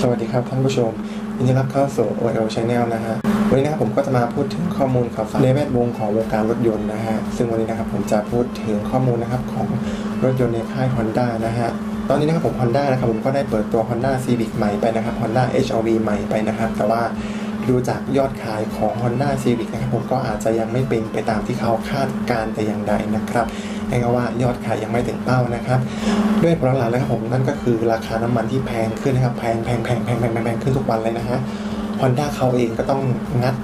สวัสดีครับท่านผู้ชมยินดีรับเข้าสู่ OL Channel นะฮะวันนี้นะครับผมก็จะมาพูดถึงข้อมูลข่าวสารในแวดวงของวงการรถยนต์นะฮะซึ่งวันนี้นะครับผมจะพูดถึงข้อมูลนะครับของรถยนต์ในค่าย Honda นะฮะตอนนี้นะครับผม Honda นะครับผมก็ได้เปิดตัว Honda Civic ใหม่ไปนะครับ Honda HRV ใหม่ไปนะครับ แต่ว่าดูจากยอดขายของ Honda Civic นะครับผมก็อาจจะยังไม่เป็นไปตามที่เขาคาดการณ์แต่อย่างใดนะครับ เรียกว่ายอดขายยังไม่ถึงเป้านะครับ ด้วยผลหลักๆแล้วครับผมนั่นก็คือราคาน้ำมันที่แพงขึ้นนะครับแพงแพงแพงแพงแพงแพงขึ้นทุกวันเลยนะฮะฮอนด้าเขาเองก็ต้องงัด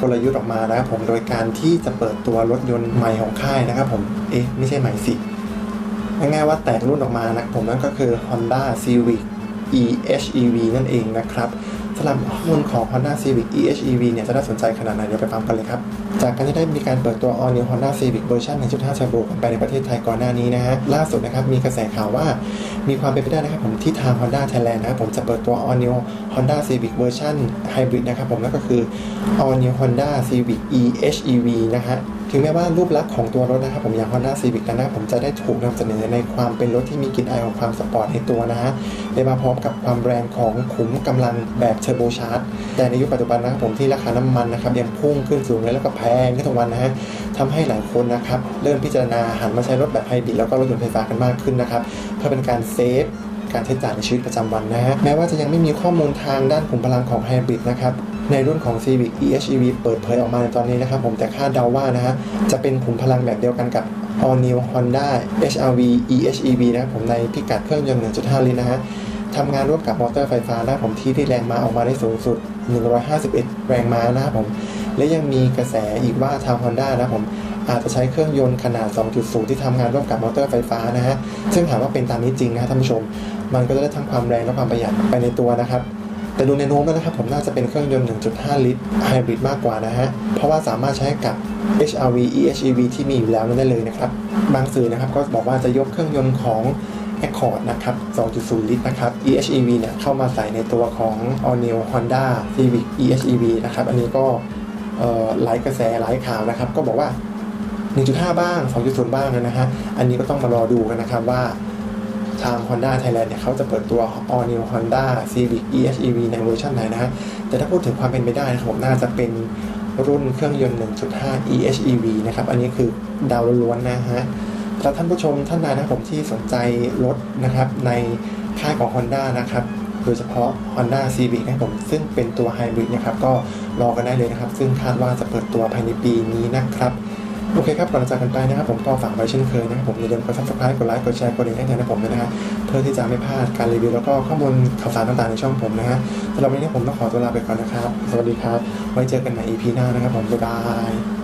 กลยุทธ์ออกมานะครับผมโดยการที่จะเปิดตัวรถยนต์ใหม่ของค่ายนะครับผมเอ๊ะไม่ใช่ใหม่สิง่ายๆว่าแตกรุ่นออกมานะครับผมนั่นก็คือ Honda Civic EHEV นั่นเองนะครับ สำหรับข้อมูลของ Honda Civic EHEV เนี่ยจะน่าสนใจขนาดไหนเดี๋ยวไปฟังกันเลยครับ จากการที่ได้มีการเปิดตัว All New Honda Civic เวอร์ชัน1.5 Turbo ไปในประเทศไทยก่อนหน้านี้นะฮะล่าสุดนะครับมีกระแสข่าวว่ามีความเป็นไปได้นะครับผมที่ทาง Honda Thailand นะครับผมจะเปิดตัว All New Honda Civic เวอร์ชัน Hybrid นะครับผมนั่นก็คือ All New Honda Civic EHEV นะฮะ ถึงแม้ว่ารูปลักษณ์ของตัวรถนะครับผมอย่าง Honda Civic นั้นนะผมจะได้ถูกนำเสนอในความเป็นรถที่มีกลิ่นอายของความสปอร์ตในตัวนะฮะได้มาพร้อมกับความแรงของขุมกำลังแบบเทอร์โบชาร์จแต่ในยุคปัจจุบันนะครับผมที่ราคาน้ำมันนะครับยังพุ่งขึ้นสูงเลยแล้วก็แพงขึ้นทุกวันนะฮะทำให้หลายคนนะครับเริ่มพิจารณาหันมาใช้รถแบบไฮบริดแล้วก็รถยนต์ไฟฟ้ากันมากขึ้นนะครับเพื่อเป็นการเซฟการใช้จ่ายในชีวิตประจำวันนะฮะแม้ว่าจะยังไม่มีข้อมูลทางด้านขุมพลังของไฮบริดนะครับ ในรุ่นของ Civic EHEV เปิดเผยออกมาในตอนนี้นะครับผมแต่คาดเดาว่านะฮะจะเป็นขุมพลังแบบเดียวกันกับ All New Honda HRV EHEV นะครับผมในพิกัดเครื่องยนต์ 1.5 ลิตรนะฮะทำงานร่วมกับมอเตอร์ไฟฟ้านะครับผมที่ที่แรงม้าออกมาได้สูงสุด 151 แรงม้านะครับผมและยังมีกระแสอีกว่าทาง Honda นะผมอาจจะใช้เครื่องยนต์ขนาด 2.0 ที่ทำงานร่วมกับมอเตอร์ไฟฟ้านะฮะ ซึ่งถามว่าเป็นตามนี้จริงนะฮะท่านผู้ชม มันก็จะได้ทั้งความแรงและความประหยัดไปในตัวนะครับ แต่ดูในโน้มแล้วนะครับผมน่าจะเป็นเครื่องยนต์ 1.5 ลิตรไฮบริดมากกว่านะฮะ เพราะว่าสามารถใช้กับ HRV EHEV ที่มีอยู่แล้วนั่นได้เลยนะครับ บางสื่อนะครับก็บอกว่าจะยกเครื่องยนต์ของ Accord นะครับ 2.0 ลิตรนะครับ EHEV เนี่ยเข้ามาใส่ในตัวของ All New Honda Civic EHEV นะครับ อันนี้ก็หลายกระแสหลายข่าวนะครับ ก็บอกว่า 1.5 บ้าง 2.0 บ้างนะฮะ อันนี้ก็ต้องมารอดูกันนะครับว่า ทาง Honda Thailand เนี่ยเขาจะเปิดตัว All New Honda Civic EHEV ในเวอร์ชันไหนนะฮะแต่ถ้าพูดถึงความเป็นไปได้นะครับผมน่าจะเป็นรุ่นเครื่องยนต์ 1.5 EHEV นะครับ อันนี้คือดาวล้วนนะฮะสำหรับท่านผู้ชมท่านใดนะผมที่สนใจรถนะครับในค่ายของ Honda นะครับโดยเฉพาะ Honda Civic นะผมซึ่งเป็นตัวไฮบริดนะครับก็รอกันได้เลยนะครับ ซึ่งคาดว่าจะเปิดตัวภายในปีนี้นะครับ โอเคครับก่อนจากกันไปนะครับผมก็ฝากไว้เช่นเคยนะครับผมอย่าลืมกดซับสไครต์กดไลค์กดแชร์กดดิ่งให้ทางผมด้วยนะฮะเพื่อที่จะไม่พลาดการรีวิวแล้วก็ข้อมูลข่าวสารต่างๆในช่องผมนะฮะสำหรับวันนี้ผมต้องขอตัวลาไปก่อนนะครับ สวัสดีครับ ไว้เจอกันใหม่ EP หน้านะครับผมบ๊ายบาย